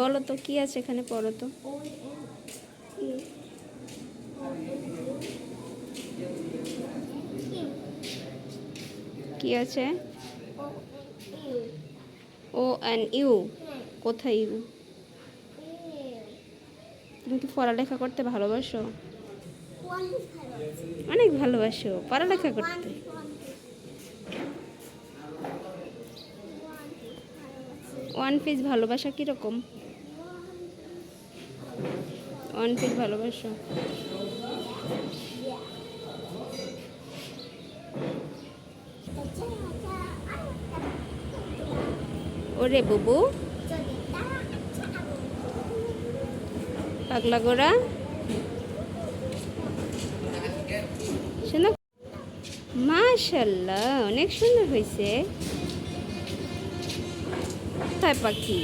বলো তো, কি আছে এখানে পড়ো তো? কি আছে? ও অ্যান ইউ। কোথায় ইউ? তুমি কি পড়ালেখা করতে ভালোবাসো? অনেক ভালোবাসো, পড়ালেখা করতে। ওয়ান পিস ভালোবাসা কীরকম? ওয়ান পিস ভালোবাসা। ওরে বুবু। পাগলা গোড়া মাশাল্লাহ, অনেক সুন্দর হয়েছে কোথায় পাখি